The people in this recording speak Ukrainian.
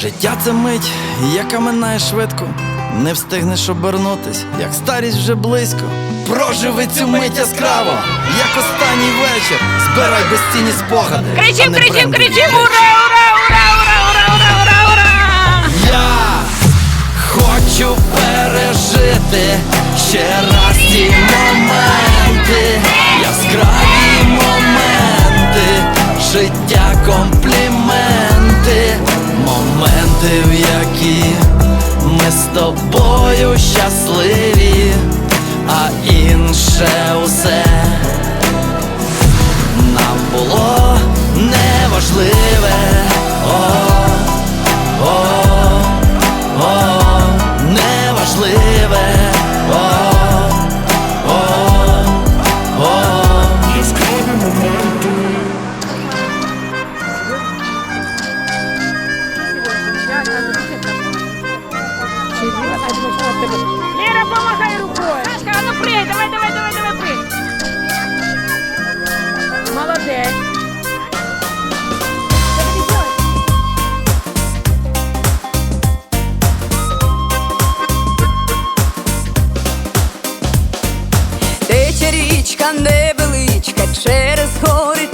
Життя це мить, яка минає швидко. Не встигнеш обернутись, як старість вже близько. Проживи цю мить яскраво, як останній вечір. Збирай безцінні спогади. Кричим, кричим, кричим! Ура, ура, ура, ура, ура, ура, ура, ура! Я хочу пережити ще раз з тобою щасливі, а інше усе нам було неважливе. Давай, давай, давай, давай, прыгай! Молодец! Тече річка невеличка, через гори,